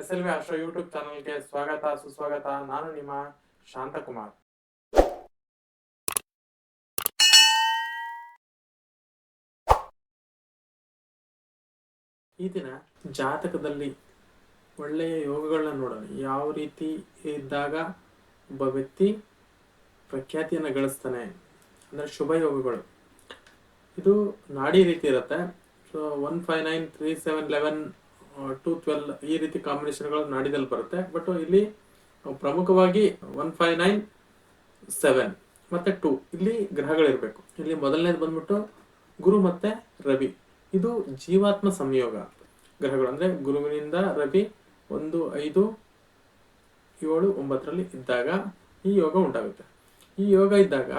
S L V ಆಶ್ರೋ YouTube ಚಾನಲ್ಗೆ ಸ್ವಾಗತ, ಸುಸ್ವಾಗತ. ನಾನು ನಿಮ್ಮ ಶಾಂತಕುಮಾರ್. ಈ ದಿನ ಜಾತಕದಲ್ಲಿ ಒಳ್ಳೆಯ ಯೋಗಗಳನ್ನ ನೋಡೋಣ. ಯಾವ ರೀತಿ ಇದ್ದಾಗ ಒಬ್ಬ ವ್ಯಕ್ತಿ ಪ್ರಖ್ಯಾತಿಯನ್ನು ಗಳಿಸ್ತಾನೆ ಅಂದರೆ ಶುಭ ಯೋಗಗಳು. ಇದು ನಾಡಿ ರೀತಿ ಇರುತ್ತೆ. So one five nine three seven eleven two twelve ಈ ರೀತಿ ಕಾಂಬಿನೇಷನ್ಗಳು ನಾಡಿದಲ್ಲಿ ಬರುತ್ತೆ. ಬಟ್ ಇಲ್ಲಿ ಪ್ರಮುಖವಾಗಿ ಒನ್ ಫೈವ್ ನೈನ್ ಸೆವೆನ್ ಮತ್ತೆ ಟೂ ಇಲ್ಲಿ ಗ್ರಹಗಳಿರಬೇಕು. ಇಲ್ಲಿ ಮೊದಲನೇದು ಬಂದ್ಬಿಟ್ಟು ಗುರು ಮತ್ತೆ ರವಿ. ಇದು ಜೀವಾತ್ಮ ಸಂಯೋಗ ಗ್ರಹಗಳು. ಅಂದ್ರೆ ಗುರುವಿನಿಂದ ರವಿ ಒಂದು ಐದು ಏಳು ಒಂಬತ್ತರಲ್ಲಿ ಇದ್ದಾಗ ಈ ಯೋಗ ಉಂಟಾಗುತ್ತೆ. ಈ ಯೋಗ ಇದ್ದಾಗ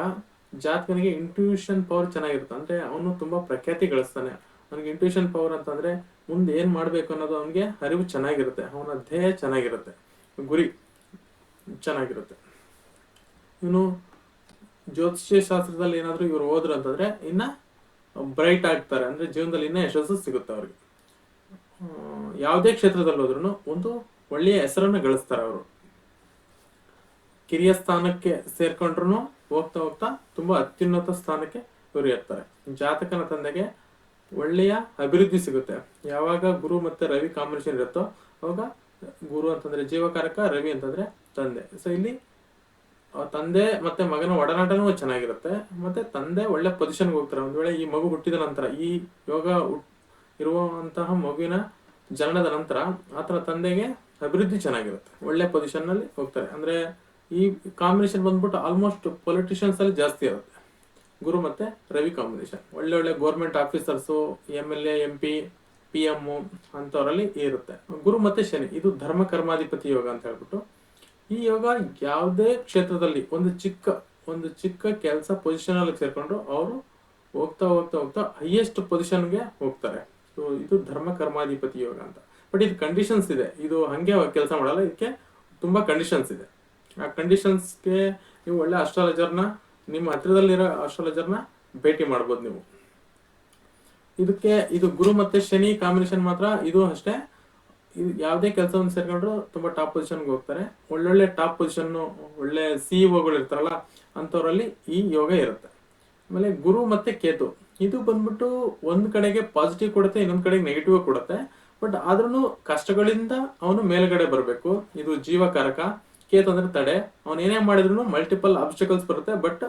ಜಾತಕನಿಗೆ ಇಂಟ್ಯೂಷನ್ ಪವರ್ ಚೆನ್ನಾಗಿರುತ್ತೆ. ಅಂದ್ರೆ ಅವನು ತುಂಬಾ ಪ್ರಖ್ಯಾತಿ ಗಳಿಸ್ತಾನೆ. ಅವನಿಗೆ ಇಂಟ್ಯೂಷನ್ ಪವರ್ ಅಂತಂದ್ರೆ ಮುಂದೆ ಏನ್ ಮಾಡ್ಬೇಕು ಅನ್ನೋದು ಅವನಿಗೆ ಅರಿವು ಚೆನ್ನಾಗಿರುತ್ತೆ. ಅವನ ಧ್ಯೇಯ ಚೆನ್ನಾಗಿರುತ್ತೆ. ಗುರಿ ಚೆನ್ನಾಗಿರುತ್ತೆ. ಇವನು ಜ್ಯೋತಿಷ್ಯ ಶಾಸ್ತ್ರದಲ್ಲಿ ಏನಾದ್ರು ಇವ್ರು ಹೋದ್ರು ಅಂತಂದ್ರೆ ಇನ್ನ ಬ್ರೈಟ್ ಆಗ್ತಾರೆ. ಅಂದ್ರೆ ಜೀವನದಲ್ಲಿ ಇನ್ನ ಯಶಸ್ಸು ಸಿಗುತ್ತೆ ಅವ್ರಿಗೆ. ಯಾವುದೇ ಕ್ಷೇತ್ರದಲ್ಲಿ ಹೋದ್ರು ಒಂದು ಒಳ್ಳೆಯ ಹೆಸರನ್ನು ಗಳಿಸ್ತಾರೆ ಅವರು. ಕಿರಿಯ ಸ್ಥಾನಕ್ಕೆ ಸೇರ್ಕೊಂಡ್ರು ಹೋಗ್ತಾ ಹೋಗ್ತಾ ತುಂಬಾ ಅತ್ಯುನ್ನತ ಸ್ಥಾನಕ್ಕೆ ಇರ್ತಾರೆ. ಜಾತಕನ ತಂದೆಗೆ ಒಳ್ಳೆಯ ಅಭಿವೃದ್ಧಿ ಸಿಗುತ್ತೆ. ಯಾವಾಗ ಗುರು ಮತ್ತೆ ರವಿ ಕಾಂಬಿನೇಷನ್ ಇರುತ್ತೋ ಅವಾಗ ಗುರು ಅಂತಂದ್ರೆ ಜೀವಕಾರಕ, ರವಿ ಅಂತಂದ್ರೆ ತಂದೆ. ಸೊ ಇಲ್ಲಿ ತಂದೆ ಮತ್ತೆ ಮಗನ ಒಡನಾಟನೂ ಚೆನ್ನಾಗಿರುತ್ತೆ. ಮತ್ತೆ ತಂದೆ ಒಳ್ಳೆ ಪೊಸಿಷನ್ಗೆ ಹೋಗ್ತಾರೆ. ಒಂದ್ ವೇಳೆ ಈ ಮಗು ಹುಟ್ಟಿದ ನಂತರ, ಈ ಯೋಗ ಇರುವಂತಹ ಮಗುವಿನ ಜನನದ ನಂತರ ಆತನ ತಂದೆಗೆ ಅಭಿವೃದ್ಧಿ ಚೆನ್ನಾಗಿರುತ್ತೆ. ಒಳ್ಳೆ ಪೊಸಿಷನ್ನಲ್ಲಿ ಹೋಗ್ತಾರೆ. ಅಂದ್ರೆ ಈ ಕಾಂಬಿನೇಷನ್ ಬಂದ್ಬಿಟ್ಟು ಆಲ್ಮೋಸ್ಟ್ ಪೊಲಿಟಿಷಿಯನ್ಸ್ ಅಲ್ಲಿ ಜಾಸ್ತಿ ಇರುತ್ತೆ. ಗುರು ಮತ್ತೆ ರವಿ ಕಾಂಬಿನೇಷನ್ ಒಳ್ಳೆ ಒಳ್ಳೆ government officers M L A M P P M ಅಂತವರಲ್ಲಿ ಇರುತ್ತೆ. ಗುರು ಮತ್ತೆ ಶನಿ, ಇದು ಧರ್ಮ ಕರ್ಮಾಧಿಪತಿ ಯೋಗ ಅಂತ ಹೇಳ್ಬಿಟ್ಟು, ಈ ಯೋಗ ಯಾವುದೇ ಕ್ಷೇತ್ರದಲ್ಲಿ ಒಂದು ಚಿಕ್ಕ ಒಂದು ಚಿಕ್ಕ ಕೆಲಸ ಪೊಸಿಷನ್ ಅಲ್ಲಿ ಸೇರ್ಕೊಂಡು ಅವರು ಹೋಗ್ತಾ ಹೋಗ್ತಾ ಹೋಗ್ತಾ ಹೈಯೆಸ್ಟ್ ಪೊಸಿಷನ್ಗೆ ಹೋಗ್ತಾರೆ. ಸೊ ಇದು ಧರ್ಮ ಕರ್ಮಾಧಿಪತಿ ಯೋಗ ಅಂತ. ಬಟ್ ಇದು ಕಂಡೀಷನ್ಸ್ ಇದೆ. ಇದು ಹಂಗೆ ಕೆಲಸ ಮಾಡಲ್ಲ. ಇದಕ್ಕೆ ತುಂಬಾ ಕಂಡೀಷನ್ಸ್ ಇದೆ. ಆ ಕಂಡೀಷನ್ಸ್ಗೆ ನೀವು ಒಳ್ಳೆ ಅಸ್ಟ್ರಾಲಜರ್ನ ನಿಮ್ಮ ಹತ್ರದಲ್ಲಿರೋ ಆಸ್ಟ್ರಾಲಜರ್ನ ಭೇಟಿ ಮಾಡ್ಬೋದು ನೀವು. ಇದಕ್ಕೆ ಇದು ಗುರು ಮತ್ತೆ ಶನಿ ಕಾಂಬಿನೇಷನ್ ಮಾತ್ರ, ಇದು ಅಷ್ಟೇ. ಇದು ಯಾವುದೇ ಕೆಲಸವನ್ನು ಸೇರ್ಕೊಂಡ್ರು ತುಂಬಾ ಟಾಪ್ ಪೊಸಿಷನ್ಗೆ ಹೋಗ್ತಾರೆ. ಒಳ್ಳೊಳ್ಳೆ ಟಾಪ್ ಪೊಸಿಷನ್ ಒಳ್ಳೆ ಸಿಇಒಗಳು ಇರ್ತಾರಲ್ಲ ಅಂತವರಲ್ಲಿ ಈ ಯೋಗ ಇರುತ್ತೆ. ಆಮೇಲೆ ಗುರು ಮತ್ತೆ ಕೇತು. ಇದು ಬಂದ್ಬಿಟ್ಟು ಒಂದ್ ಕಡೆಗೆ ಪಾಸಿಟಿವ್ ಕೊಡುತ್ತೆ, ಇನ್ನೊಂದ್ ಕಡೆಗೆ ನೆಗೆಟಿವ್ ಕೊಡುತ್ತೆ. ಬಟ್ ಆದ್ರೂ ಕಷ್ಟಗಳಿಂದ ಅವನು ಮೇಲ್ಗಡೆ ಬರಬೇಕು. ಇದು ಜೀವಕಾರಕ. ಕೇತು ಅಂದ್ರೆ ತಡೆ. ಅವನು ಏನೇ ಮಾಡಿದ್ರು ಮಲ್ಟಿಪಲ್ ಆಬ್ಸ್ಟಿಕಲ್ಸ್ ಬರುತ್ತೆ ಬಟ್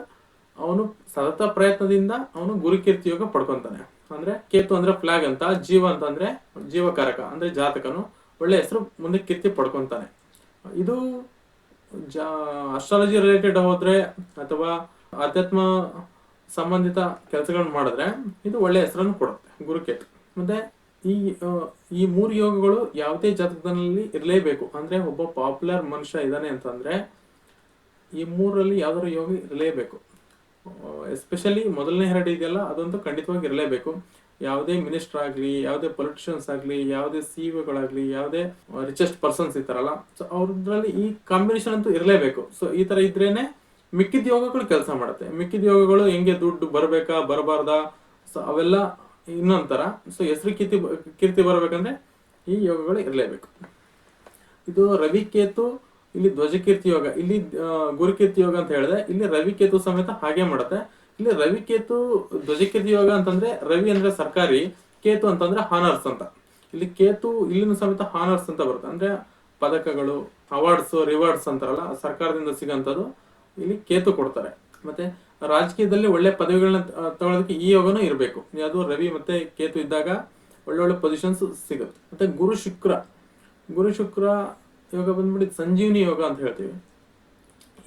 ಅವನು ಸತತ ಪ್ರಯತ್ನದಿಂದ ಅವನು ಗುರುಕೀರ್ತಿ ಯೋಗ ಪಡ್ಕೊಂತಾನೆ. ಅಂದ್ರೆ ಕೇತು ಅಂದ್ರೆ ಫ್ಲಾಗ್ ಅಂತ, ಜೀವ ಅಂತ ಅಂದ್ರೆ ಜೀವಕಾರಕ, ಅಂದ್ರೆ ಜಾತಕನು. ಒಳ್ಳೆ ಹೆಸರು ಮುಂದೆ ಕೀರ್ತಿ ಪಡ್ಕೊಂತಾನೆ. ಇದು ಜಾ ಅಸ್ಟ್ರಾಲಜಿ ರಿಲೇಟೆಡ್ ಹೋದ್ರೆ ಅಥವಾ ಅಧ್ಯಾತ್ಮ ಸಂಬಂಧಿತ ಕೆಲಸಗಳನ್ನ ಮಾಡಿದ್ರೆ ಇದು ಒಳ್ಳೆ ಹೆಸರನ್ನು ಕೊಡುತ್ತೆ, ಗುರುಕೇತು. ಮತ್ತೆ ಈ ಈ ಮೂರು ಯೋಗಗಳು ಯಾವುದೇ ಜಾತಕದಲ್ಲಿ ಇರಲೇಬೇಕು. ಅಂದ್ರೆ ಒಬ್ಬ ಪಾಪ್ಯುಲರ್ ಮನುಷ್ಯ ಇದ್ದಾನೆ ಅಂತಂದ್ರೆ ಈ ಮೂರಲ್ಲಿ ಯಾವ್ದಾದ್ರು ಯೋಗ ಇರಲೇಬೇಕು. ಎಸ್ಪೆಷಲಿ ಮೊದಲನೇ ಎರಡು ಇದೆಯಲ್ಲ ಅದಂತೂ ಖಂಡಿತವಾಗಿ ಇರಲೇಬೇಕು. ಯಾವುದೇ ಮಿನಿಸ್ಟರ್ ಆಗಲಿ, ಯಾವುದೇ ಪೊಲಿಟಿಷಿಯನ್ಸ್ ಆಗಲಿ, ಯಾವುದೇ ಸಿಇಒಗಳಾಗ್ಲಿ ಯಾವುದೇ ರಿಚೆಸ್ಟ್ ಪರ್ಸನ್ಸ್ ಇರ್ತಾರಲ್ಲ ಸೊ ಅವ್ರದ್ರಲ್ಲಿ ಈ ಕಾಂಬಿನೇಷನ್ ಅಂತೂ ಇರಲೇಬೇಕು. ಸೊ ಈ ತರ ಇದ್ರೇನೆ ಮಿಕ್ಕಿದ ಯೋಗಗಳು ಕೆಲಸ ಮಾಡುತ್ತೆ. ಮಿಕ್ಕಿದ ಯೋಗಗಳು ಹೆಂಗೆ ದುಡ್ಡು ಬರಬೇಕಾ, ಬರಬಾರ್ದಾ ಸೊ ಅವೆಲ್ಲ ಇನ್ನೊಂದ್ ತರ ಸೊ ಹೆಸರು ಕೀರ್ತಿ ಕೀರ್ತಿ ಬರಬೇಕಂದ್ರೆ ಈ ಯೋಗಗಳು ಇರಲೇಬೇಕು. ಇದು ರವಿಕೇತು ಇಲ್ಲಿ ಧ್ವಜಕೀರ್ತಿ ಯೋಗ, ಇಲ್ಲಿ ಗುರುಕೀರ್ತಿ ಯೋಗ ಅಂತ ಹೇಳಿದೆ ಇಲ್ಲಿ ರವಿಕೇತು ಸಮೇತ ಹಾಗೆ ಮಾಡುತ್ತೆ. ಇಲ್ಲಿ ರವಿಕೇತು ಧ್ವಜಕೀರ್ತಿ ಯೋಗ ಅಂತಂದ್ರೆ ರವಿ ಅಂದ್ರೆ ಸರ್ಕಾರಿ, ಕೇತು ಅಂತಂದ್ರೆ ಹಾನರ್ಸ್ ಅಂತ. ಇಲ್ಲಿ ಕೇತು ಇಲ್ಲಿನ ಸಮೇತ ಹಾನರ್ಸ್ ಅಂತ ಬರುತ್ತೆ. ಅಂದ್ರೆ ಪದಕಗಳು ಅವಾರ್ಡ್ಸ್ ರಿವಾರ್ಡ್ಸ್ ಅಂತಾರಲ್ಲ, ಸರ್ಕಾರದಿಂದ ಸಿಗಂತದ್ದು ಇಲ್ಲಿ ಕೇತು ಕೊಡ್ತಾರೆ. ಮತ್ತೆ ರಾಜಕೀಯದಲ್ಲಿ ಒಳ್ಳೆ ಪದವಿಗಳನ್ನ ತಗೊಳ್ಳೋದಕ್ಕೆ ಈ ಯೋಗನೂ ಇರಬೇಕು. ಅದು ರವಿ ಮತ್ತೆ ಕೇತು ಇದ್ದಾಗ ಒಳ್ಳೊಳ್ಳೆ ಪೊಸಿಷನ್ಸ್ ಸಿಗುತ್ತೆ. ಮತ್ತೆ ಗುರು ಶುಕ್ರ. ಗುರು ಶುಕ್ರ ಯೋಗ ಬಂದ್ಬಿಟ್ಟು ಸಂಜೀವಿನಿ ಯೋಗ ಅಂತ ಹೇಳ್ತೀವಿ.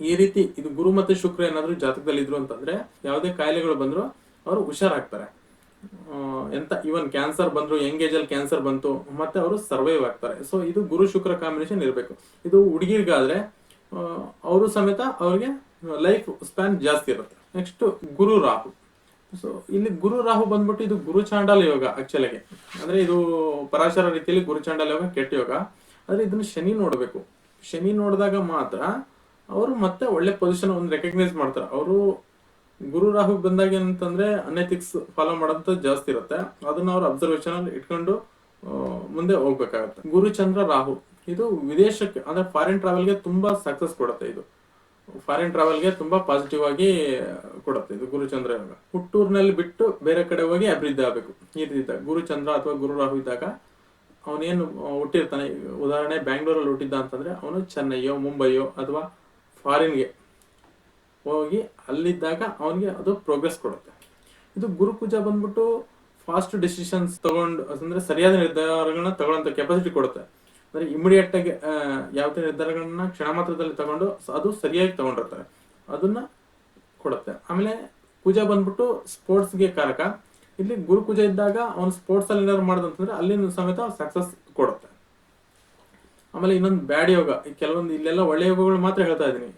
ಈ ರೀತಿ ಇದು ಗುರು ಮತ್ತೆ ಶುಕ್ರ ಏನಾದ್ರು ಜಾತಕದಲ್ಲಿ ಇದ್ರು ಅಂತಂದ್ರೆ ಯಾವುದೇ ಕಾಯಿಲೆಗಳು ಬಂದ್ರು ಅವರು ಹುಷಾರಾಗ್ತಾರೆ. ಎಂತ ಇವನ್ ಕ್ಯಾನ್ಸರ್ ಬಂದ್ರು ಯಂಗ್ ಏಜ್ ಅಲ್ಲಿ ಕ್ಯಾನ್ಸರ್ ಬಂತು, ಮತ್ತೆ ಅವರು ಸರ್ವೈವ್ ಆಗ್ತಾರೆ. ಸೊ ಇದು ಗುರು ಶುಕ್ರ ಕಾಂಬಿನೇಷನ್ ಇರಬೇಕು. ಇದು ಹುಡುಗಿರ್ಗಾದ್ರೆ ಅವರು ಸಮೇತ ಅವ್ರಿಗೆ ಲೈಫ್ ಸ್ಪ್ಯಾನ್ ಜಾಸ್ತಿ ಇರುತ್ತೆ. ನೆಕ್ಸ್ಟ್ ಗುರು ರಾಹು. ಸೊ ಇಲ್ಲಿ ಗುರು ರಾಹು ಬಂದ್ಬಿಟ್ಟು ಇದು ಗುರು ಚಾಂಡಾಲ ಯೋಗ ಆಕ್ಚುಲಾಗಿ ಅಂದ್ರೆ ಇದು ಪರಾಶರ ರೀತಿಯಲ್ಲಿ ಗುರು ಚಾಂಡಾಲ ಯೋಗ, ಕೆಟ್ಟ ಯೋಗ. ಆದ್ರೆ ಇದನ್ನ ಶನಿ ನೋಡಬೇಕು. ಶನಿ ನೋಡಿದಾಗ ಮಾತ್ರ ಅವರು ಮತ್ತೆ ಒಳ್ಳೆ ಪೊಸಿಷನ್ ಒಂದು ರೆಕಗ್ನೈಸ್ ಮಾಡ್ತಾರೆ. ಅವರು ಗುರು ರಾಹು ಬಂದಾಗ ಏನಂತಂದ್ರೆ ಅನೆಥಿಕ್ಸ್ ಫಾಲೋ ಮಾಡೋದು ಜಾಸ್ತಿ ಇರುತ್ತೆ. ಅದನ್ನ ಅವ್ರ ಅಬ್ಸರ್ವೇಷನ್ ಇಟ್ಕೊಂಡು ಮುಂದೆ ಹೋಗ್ಬೇಕಾಗತ್ತೆ. ಗುರು ಚಂದ್ರ ರಾಹು. ಇದು ವಿದೇಶಕ್ಕೆ, ಅಂದ್ರೆ ಫಾರಿನ್ ಟ್ರಾವೆಲ್ಗೆ ತುಂಬಾ ಸಕ್ಸಸ್ ಕೊಡುತ್ತೆ ಇದು. ಫಾರಿನ್ ಟ್ರಾವೆಲ್ಗೆ ತುಂಬಾ ಪಾಸಿಟಿವ್ ಆಗಿ ಕೊಡುತ್ತೆ. ಇದು ಗುರುಚಂದ್ರ ಯೋಗ. ಹುಟ್ಟೂರಿನಲ್ಲಿ ಬಿಟ್ಟು ಬೇರೆ ಕಡೆ ಹೋಗಿ ಅಭಿವೃದ್ಧಿ ಆಗಬೇಕು. ಈ ರೀತಿ ಗುರುಚಂದ್ರ ಅಥವಾ ಗುರು ರಾಹು ಇದ್ದಾಗ ಅವನೇನು ಹುಟ್ಟಿರ್ತಾನೆ. ಉದಾಹರಣೆ, ಬ್ಯಾಂಗ್ಳೂರಲ್ಲಿ ಹುಟ್ಟಿದ್ದ ಅಂತಂದ್ರೆ ಅವನು ಚೆನ್ನೈಯೋ, ಮುಂಬೈಯೋ ಅಥವಾ ಫಾರಿನ್ಗೆ ಹೋಗಿ ಅಲ್ಲಿದ್ದಾಗ ಅವನಿಗೆ ಅದು ಪ್ರೋಗ್ರೆಸ್ ಕೊಡುತ್ತೆ. ಇದು ಗುರು ಪೂಜಾ ಬಂದ್ಬಿಟ್ಟು ಫಾಸ್ಟ್ ಡಿಸಿಷನ್ಸ್ ತಗೊಂಡು, ಅಂದ್ರೆ ಸರಿಯಾದ ನಿರ್ಧಾರಗಳನ್ನ ತಗೊಳ್ಳೋಂಥ ಕೆಪಾಸಿಟಿ ಕೊಡುತ್ತೆ. ಅಂದ್ರೆ ಇಮಿಡಿಯೇಟ್ ಆಗಿ ಯಾವುದೇ ನಿರ್ಧಾರಗಳನ್ನ ಕ್ಷಣ ಮಾತ್ರದಲ್ಲಿ ತಗೊಂಡು ಅದು ಸರಿಯಾಗಿ ತಗೊಂಡಿರ್ತಾರೆ. ಅದನ್ನ ಕೊಡುತ್ತೆ. ಆಮೇಲೆ ಕುಜ ಬಂದ್ಬಿಟ್ಟು ಸ್ಪೋರ್ಟ್ಸ್ಗೆ ಕಾರಕ. ಇಲ್ಲಿ ಗುರು ಪೂಜೆ ಇದ್ದಾಗ ಅವನು ಸ್ಪೋರ್ಟ್ಸ್ ಅಲ್ಲಿ ಏನಾದ್ರು ಮಾಡ್ದಂತಂದ್ರೆ ಅಲ್ಲಿನ ಸಮೇತ ಸಕ್ಸಸ್ ಕೊಡುತ್ತೆ. ಆಮೇಲೆ ಇನ್ನೊಂದು ಬ್ಯಾಡ್ ಯೋಗ. ಕೆಲವೊಂದು ಇಲ್ಲೆಲ್ಲ ಒಳ್ಳೆ ಯೋಗಗಳು ಮಾತ್ರ ಹೇಳ್ತಾ ಇದ್ದೀನಿ.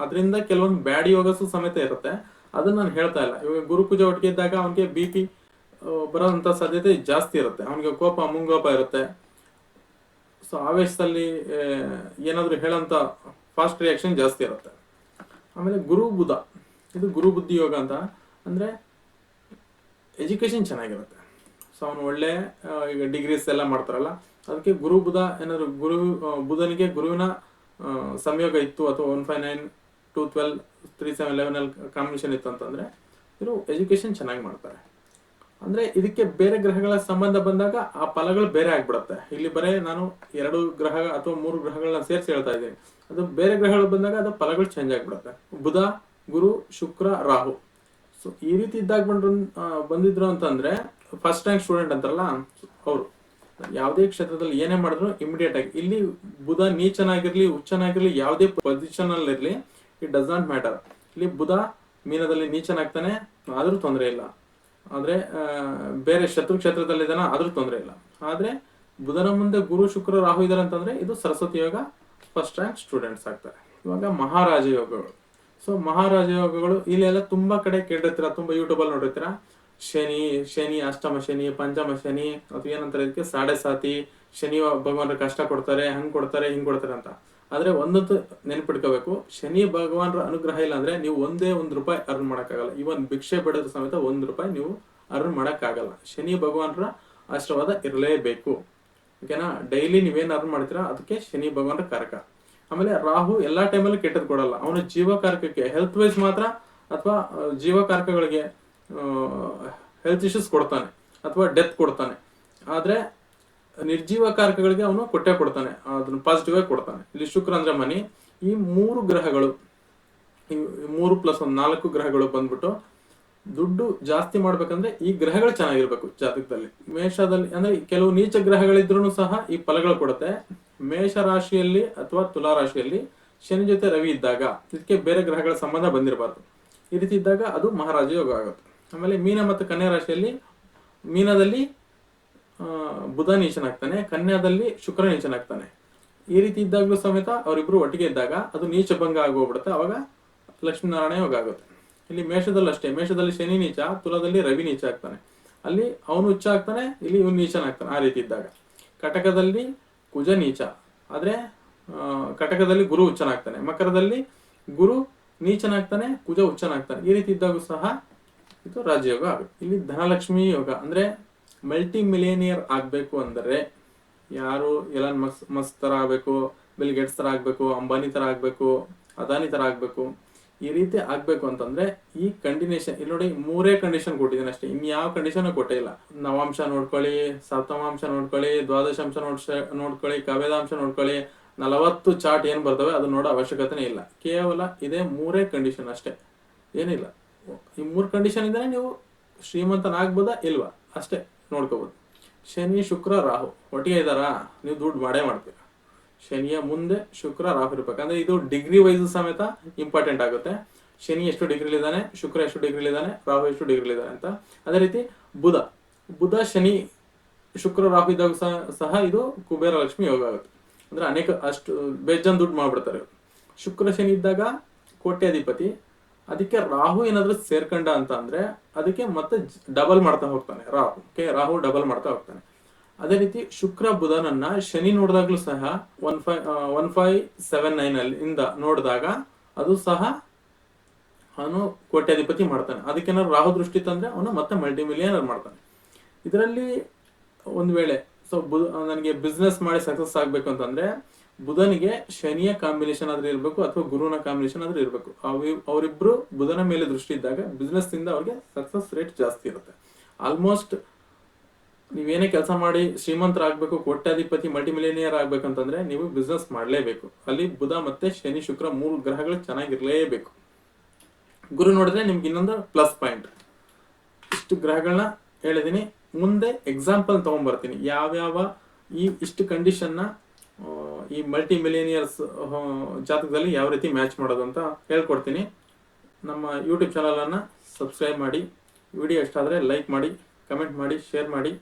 ಅದರಿಂದ ಕೆಲವೊಂದು ಬ್ಯಾಡ್ ಯೋಗಸು ಸಮೇತ ಇರುತ್ತೆ. ಅದನ್ನ ನಾನು ಹೇಳ್ತಾ ಇಲ್ಲ. ಇವಾಗ ಗುರುಕುಜ ಒಟ್ಟಿಗೆ ಇದ್ದಾಗ ಅವನಿಗೆ ಬಿ ಪಿ ಬರೋಂಥ ಸಾಧ್ಯತೆ ಜಾಸ್ತಿ ಇರುತ್ತೆ. ಅವನಿಗೆ ಕೋಪ, ಮುಂಗೋಪ ಇರುತ್ತೆ. ಸೊ ಆವೇಶದಲ್ಲಿ ಏನಾದರೂ ಹೇಳಂತ ಫಾಸ್ಟ್ ರಿಯಾಕ್ಷನ್ ಜಾಸ್ತಿ ಇರುತ್ತೆ. ಆಮೇಲೆ ಗುರು ಬುಧ. ಇದು ಗುರು ಬುದ್ಧಿ ಯೋಗ ಅಂತ. ಅಂದ್ರೆ ಎಜುಕೇಶನ್ ಚೆನ್ನಾಗಿರುತ್ತೆ. ಸೊ ಅವನು ಒಳ್ಳೆ ಈಗ ಡಿಗ್ರೀಸ್ ಎಲ್ಲ ಮಾಡ್ತಾರಲ್ಲ, ಅದಕ್ಕೆ ಗುರು ಬುಧ, ಏನಾದ್ರು ಗುರು ಬುಧನಿಗೆ ಗುರುವಿನ ಸಂಯೋಗ ಇತ್ತು ಅಥವಾ one five nine two twelve three seven eleven ಅಲ್ಲಿ ಕಾಂಬಿನೇಷನ್ ಇತ್ತು ಅಂತಂದ್ರೆ, ಇವರು ಎಜುಕೇಶನ್ ಚೆನ್ನಾಗಿ ಮಾಡ್ತಾರೆ. ಅಂದ್ರೆ ಇದಕ್ಕೆ ಬೇರೆ ಗ್ರಹಗಳ ಸಂಬಂಧ ಬಂದಾಗ ಆ ಫಲಗಳು ಬೇರೆ ಆಗ್ಬಿಡುತ್ತೆ. ಇಲ್ಲಿ ಬರೇ ನಾನು ಎರಡು ಗ್ರಹ ಅಥವಾ ಮೂರು ಗ್ರಹಗಳನ್ನ ಸೇರಿಸಿ ಹೇಳ್ತಾ ಇದ್ದೀನಿ. ಅದು ಬೇರೆ ಗ್ರಹಗಳು ಬಂದಾಗ ಅದು ಫಲಗಳು ಚೇಂಜ್ ಆಗ್ಬಿಡುತ್ತೆ. ಬುಧ, ಗುರು, ಶುಕ್ರ, ರಾಹು. ಸೊ ಈ ರೀತಿ ಇದ್ದಾಗ ಬಂದ್ರು ಬಂದಿದ್ರು ಅಂತಂದ್ರೆ ಫಸ್ಟ್ ರ್ಯಾಂಕ್ ಸ್ಟೂಡೆಂಟ್ ಅಂತಾರಲ್ಲ ಅವರು. ಯಾವುದೇ ಕ್ಷೇತ್ರದಲ್ಲಿ ಏನೇ ಮಾಡಿದ್ರು ಇಮಿಡಿಯೇಟ್ ಆಗಿ. ಇಲ್ಲಿ ಬುಧ ನೀಚನಾಗಿರ್ಲಿ ಉಚ್ಚನಾಗಿರ್ಲಿ ಯಾವುದೇ ಪೊಸಿಷನ್ ಅಲ್ಲಿ ಇರ್ಲಿ ಇಟ್ ಡಸ್ ನಾಟ್ ಮ್ಯಾಟರ್ ಇಲ್ಲಿ ಬುಧ ಮೀನದಲ್ಲಿ ನೀಚನಾಗ್ತಾನೆ, ಆದ್ರೂ ತೊಂದರೆ ಇಲ್ಲ. ಆದ್ರೆ ಬೇರೆ ಶತ್ರು ಕ್ಷೇತ್ರದಲ್ಲಿ ಇದಾನ ಆದ್ರೂ ತೊಂದರೆ ಇಲ್ಲ. ಆದ್ರೆ, ಬುಧನ ಮುಂದೆ ಗುರು, ಶುಕ್ರ, ರಾಹು ಇದಾರೆ ಅಂತಂದ್ರೆ, ಇದು Saraswati yoga first rank students ಆಗ್ತಾರೆ. ಇವಾಗ ಮಹಾರಾಜ ಯೋಗಗಳು. ಸೊ ಮಹಾರಾಜ ಯೋಗಗಳು, ಇಲ್ಲೆಲ್ಲ ತುಂಬಾ ಕಡೆ ಕೇಳಿರ್ತೀರ, ತುಂಬಾ ಯೂಟ್ಯೂಬ್ ಅಲ್ಲಿ ನೋಡಿರ್ತೀರ? ಶನಿ ಶನಿ, ಅಷ್ಟಮ ಶನಿ, ಪಂಚಮ ಶನಿ, ಅಥವಾ ಏನಂತಾರೆ, ಇದಕ್ಕೆ, ಸಾಡೆ ಸಾತಿ, ಶನಿ ಭಗವಾನರ ಕಷ್ಟ ಕೊಡ್ತಾರೆ, ಹಂಗ್ ಕೊಡ್ತಾರೆ, ಹಿಂಗ್ ಕೊಡ್ತಾರೆ ಅಂತ. ಆದ್ರೆ ಒಂದೊತ್ತು ನೆನ್ಪಿಟ್ಕೋಬೇಕು. ಶನಿ ಭಗವಾನರ ಅನುಗ್ರಹ ಇಲ್ಲ ಅಂದ್ರೆ ನೀವು ಒಂದೇ ಒಂದು ರೂಪಾಯಿ ಅರ್ನ್ ಮಾಡೋಕ್ಕಾಗಲ್ಲ. ಇವನ್ ಭಿಕ್ಷೆ ಬಿಡೋದ್ರ ಸಮೇತ ಒಂದು ರೂಪಾಯಿ ನೀವು ಅರ್ನ್ ಮಾಡಕ್ಕಾಗಲ್ಲ. ಶನಿ ಭಗವಾನರ ಆಶೀರ್ವಾದ ಇರಲೇಬೇಕು. ಓಕೆನಾ? ಡೈಲಿ ನೀವೇನ್ ಅರ್ನ್ ಮಾಡ್ತೀರಾ? ಅದಕ್ಕೆ ಶನಿ ಭಗವಾನರ ಕಾರಕ. ಆಮೇಲೆ ರಾಹು ಎಲ್ಲಾ ಟೈಮಲ್ಲಿ ಕೆಟ್ಟದ್ ಕೊಡಲ್ಲ. ಅವನು ಜೀವಕಾರಕಕ್ಕೆ ಹೆಲ್ತ್ ವೈಸ್ ಮಾತ್ರ ಅಥವಾ ಜೀವಕಾರಕಗಳಿಗೆ ಹೆಲ್ತ್ ಇಶ್ಯೂಸ್ ಕೊಡ್ತಾನೆ. ಅಥವಾ ಡೆತ್ ಕೊಡ್ತಾನೆ. ಆದ್ರೆ ನಿರ್ಜೀವ ಕಾರಕಗಳಿಗೆ ಅವನು ಕೊಟ್ಟೆ ಕೊಡ್ತಾನೆ, ಅದನ್ನ ಪಾಸಿಟಿವ್ ಆಗಿ ಕೊಡ್ತಾನೆ. ಇಲ್ಲಿ ಶುಕ್ರ ಅಂದ್ರೆ ಮನಿ. ಈ ಮೂರು ಗ್ರಹಗಳು ಮೂರು ಪ್ಲಸ್ ಒಂದ್ ನಾಲ್ಕು ಗ್ರಹಗಳು ಬಂದ್ಬಿಟ್ಟು ದುಡ್ಡು ಜಾಸ್ತಿ ಮಾಡ್ಬೇಕಂದ್ರೆ ಈ ಗ್ರಹಗಳು ಚೆನ್ನಾಗಿರ್ಬೇಕು ಜಾತಕದಲ್ಲಿ. ಮೇಷದಲ್ಲಿ ಅಂದ್ರೆ ಕೆಲವು ನೀಚ ಗ್ರಹಗಳಿದ್ರು ಸಹ ಈ ಫಲಗಳು ಕೊಡುತ್ತೆ. ಮೇಷ ರಾಶಿಯಲ್ಲಿ ಅಥವಾ ತುಲಾ ರಾಶಿಯಲ್ಲಿ ಶನಿ ಜೊತೆ ರವಿ ಇದ್ದಾಗ, ಇದಕ್ಕೆ ಬೇರೆ ಗ್ರಹಗಳ ಸಂಬಂಧ ಬಂದಿರಬಾರ್ದು. ಈ ರೀತಿ ಇದ್ದಾಗ ಅದು ಮಹಾರಾಜ ಯೋಗ ಆಗುತ್ತೆ. ಆಮೇಲೆ ಮೀನ ಮತ್ತು ಕನ್ಯಾ ರಾಶಿಯಲ್ಲಿ ಮೀನದಲ್ಲಿ ಬುಧ ನೀಚನಾಗ್ತಾನೆ ಕನ್ಯಾದಲ್ಲಿ ಶುಕ್ರ ನೀಚನಾಗ್ತಾನೆ ಈ ರೀತಿ ಇದ್ದಾಗಲೂ ಸಮೇತ ಅವರಿಬ್ರು ಒಟ್ಟಿಗೆ ಇದ್ದಾಗ ಅದು ನೀಚ ಭಂಗ ಆಗೋಗ್ಬಿಡುತ್ತೆ ಅವಾಗ ಲಕ್ಷ್ಮೀನಾರಾಯಣ ಯೋಗ ಆಗುತ್ತೆ. ಇಲ್ಲಿ ಮೇಷದಲ್ಲಿ ಅಷ್ಟೇ, ಮೇಷದಲ್ಲಿ ಶನಿ ನೀಚ, ತುಲದಲ್ಲಿ ರವಿ ನೀಚ ಆಗ್ತಾನೆ. ಅಲ್ಲಿ ಅವನು ಉಚ್ಚ ಆಗ್ತಾನೆ, ಇಲ್ಲಿ ಇವನು ನೀಚನಾಗ್ತಾನೆ ಆ ರೀತಿ ಇದ್ದಾಗ. ಕಟಕದಲ್ಲಿ ಕುಜ ನೀಚ, ಆದ್ರೆ ಕಟಕದಲ್ಲಿ ಗುರು ಉಚ್ಚನಾಗ್ತಾನೆ ಮಕರದಲ್ಲಿ ಗುರು ನೀಚನಾಗ್ತಾನೆ, ಕುಜ ಉಚ್ಚನಾಗ್ತಾನೆ ಈ ರೀತಿ ಇದ್ದಾಗೂ ಸಹ ಇದು ರಾಜಯೋಗ ಆಗುತ್ತೆ. ಇಲ್ಲಿ ಧನಲಕ್ಷ್ಮಿ ಯೋಗ ಅಂದ್ರೆ ಮಲ್ಟಿ ಮಿಲಿಯನಿಯರ್ ಆಗ್ಬೇಕು ಅಂದರೆ ಯಾರು ಎಲನ್ ಮಸ್ ಮಸ್ತ್ ಥರ ಆಗಬೇಕು ಬಿಲ್ ಗೇಟ್ಸ್ ಥರ ಆಗಬೇಕು ಅಂಬಾನಿ ತರ ಆಗಬೇಕು ಅದಾನಿ ತರ ಆಗಬೇಕು, ಈ ರೀತಿ ಆಗಬೇಕು ಅಂತಂದ್ರೆ ಈ ಕಂಡಿನೇಷನ್ ಇಲ್ಲಿ ನೋಡಿ ಮೂರೇ ಕಂಡೀಷನ್ ಕೊಟ್ಟಿದ್ದೀನಿ ಅಷ್ಟೇ. ಇನ್ ಯಾವ ಕಂಡೀಷನ್ ಕೊಟ್ಟೇ ಇಲ್ಲ ನವಾಂಶ ನೋಡ್ಕೊಳ್ಳಿ ಸಪ್ತಮಾಂಶ ನೋಡ್ಕೊಳ್ಳಿ ದ್ವಾದಶಾಂಶ ನೋಡ್ಸ, ನೋಡ್ಕೊಳ್ಳಿ ಕವೇದಾಂಶ ನೋಡ್ಕೊಳ್ಳಿ, ನಲವತ್ತು ಚಾರ್ಟ್ ಏನು ಬರ್ತವೆ ಅದು ನೋಡೋ ಅವಶ್ಯಕತೆನೇ ಇಲ್ಲ. ಕೇವಲ ಇದೇ ಮೂರೇ ಕಂಡೀಷನ್ ಅಷ್ಟೇ. ಏನಿಲ್ಲ. ಈ ಮೂರು ಕಂಡೀಷನ್ ಇದ್ರೆ ನೀವು ಶ್ರೀಮಂತನಾಗ್ಬೋದಾ ಇಲ್ವಾ? ಅಷ್ಟೇ. ನೋಡ್ಕೋಬಹುದು ಶನಿ, ಶುಕ್ರ, ರಾಹು. ಒಟ್ಟಿಗೆ ಇದ್ದಾರಾ? ನೀವು ದುಡ್ಡು ಮಾಡೇ ಮಾಡ್ತೀರಾ. ಶನಿಯ ಮುಂದೆ ಶುಕ್ರ, ರಾಹು ಇರ್ಬೇಕು. ಅಂದ್ರೆ ಇದು ಡಿಗ್ರಿ ವೈಸ್ ಸಮೇತ ಇಂಪಾರ್ಟೆಂಟ್ ಆಗುತ್ತೆ. ಶನಿ ಎಷ್ಟು ಡಿಗ್ರಿಲಿ ಇದ್ದಾನೆ? ಶುಕ್ರ ಎಷ್ಟು ಡಿಗ್ರಿಲಿ ಇದ್ದಾನೆ? ರಾಹು ಎಷ್ಟು ಡಿಗ್ರಿಲಿ ಇದ್ದಾನೆ ಅಂತ. ಅದೇ ರೀತಿ ಬುಧ. ಬುಧ, ಶನಿ, ಶುಕ್ರ, ರಾಹು ಇದ್ದಾಗ ಸಹ ಇದು ಕುಬೇರ, ಲಕ್ಷ್ಮಿ ಯೋಗ ಆಗುತ್ತೆ. ಅಂದ್ರೆ ಅನೇಕ ಅಷ್ಟು ಬೇಜಾನ್ ದುಡ್ಡು ಮಾಡ್ಬಿಡ್ತಾರೆ ಶುಕ್ರ, ಶನಿ ಇದ್ದಾಗ ಕೋಟ್ಯಾಧಿಪತಿ. ಅದಕ್ಕೆ ರಾಹು ಏನಾದ್ರೂ ಸೇರ್ಕೊಂಡ ಅಂತ ಅಂದ್ರೆ ಅದಕ್ಕೆ ಮತ್ತೆ ಡಬಲ್ ಮಾಡ್ತಾ ಹೋಗ್ತಾನೆ ರಾಹು ಓಕೆ ರಾಹು ಡಬಲ್ ಮಾಡ್ತಾ ಹೋಗ್ತಾನೆ. ಅದೇ ರೀತಿ ಶುಕ್ರ ಬುಧನನ್ನ ಶನಿ ನೋಡಿದಾಗ್ಲೂ ಸಹ one five one five seven nine ಅಲ್ಲಿ ಇಂದ ನೋಡಿದಾಗ ಅದು ಸಹ ಅವನು ಕೋಟ್ಯಾಧಿಪತಿ ಮಾಡ್ತಾನೆ. ಅದಕ್ಕೇನಾದ್ರು ರಾಹು ದೃಷ್ಟಿ ತಂದ್ರೆ ಅವನು ಮತ್ತೆ ಮಲ್ಟಿ ಮಿಲಿಯನರ್ ಮಾಡ್ತಾನೆ. ಇದರಲ್ಲಿ ಒಂದ್ ವೇಳೆ ಸೊ ನನಗೆ ಬಿಸ್ನೆಸ್ ಮಾಡಿ ಸಕ್ಸಸ್ ಆಗ್ಬೇಕು ಅಂತಂದ್ರೆ ಬುಧನಿಗೆ ಶನಿಯ ಕಾಂಬಿನೇಷನ್ ಆದ್ರೆ ಇರಬೇಕು ಅಥವಾ ಗುರುವಿನ ಕಾಂಬಿನೇಷನ್ ಆದ್ರೆ ಇರಬೇಕು. ಅವರಿಬ್ರು ಬುಧನ ಮೇಲೆ ದೃಷ್ಟಿ ಇದ್ದಾಗ ಬಿಸ್ನೆಸ್ ಇಂದ ಅವ್ರಿಗೆ ಸಕ್ಸಸ್ ರೇಟ್ ಜಾಸ್ತಿ ಇರುತ್ತೆ. ಆಲ್ಮೋಸ್ಟ್ ನೀವೇನೇ ಕೆಲಸ ಮಾಡಿ ಶ್ರೀಮಂತರಾಗಬೇಕು, ಕೋಟ್ಯಾಧಿಪತಿ ಮಲ್ಟಿಮಿಲಿಯನಿಯರ್ ಆಗ್ಬೇಕಂತಂದ್ರೆ ನೀವು ಬಿಸ್ನೆಸ್ ಮಾಡಲೇಬೇಕು. ಅಲ್ಲಿ ಬುಧ ಮತ್ತೆ ಶನಿ, ಶುಕ್ರ ಮೂರು ಗ್ರಹಗಳು ಚೆನ್ನಾಗಿರ್ಲೇಬೇಕು. ಗುರು ನೋಡಿದ್ರೆ ನಿಮ್ಗೆ ಇನ್ನೊಂದು ಪ್ಲಸ್ ಪಾಯಿಂಟ್ ಇಷ್ಟು ಗ್ರಹಗಳನ್ನ ಹೇಳಿದೀನಿ. ಮುಂದೆ ಎಕ್ಸಾಂಪಲ್ ತಗೊಂಡ್ಬರ್ತೀನಿ ಯಾವ್ಯಾವ ಈ ಇಷ್ಟು ಕಂಡೀಷನ್ನ ಈ ಮಲ್ಟಿ ಮಿಲಿಯನಿಯರ್ಸ್ ಜಾತಕದಲ್ಲಿ ಯಾವ ರೀತಿ ಮ್ಯಾಚ್ ಮಾಡೋದು ಅಂತ ಹೇಳ್ಕೊಡ್ತೀನಿ. ನಮ್ಮ ಯೂಟ್ಯೂಬ್ ಚಾನಲನ್ನು ಸಬ್ಸ್ಕ್ರೈಬ್ ಮಾಡಿ ವಿಡಿಯೋ ಇಷ್ಟ ಆದರೆ ಲೈಕ್ ಮಾಡಿ ಕಮೆಂಟ್ ಮಾಡಿ ಶೇರ್ ಮಾಡಿ.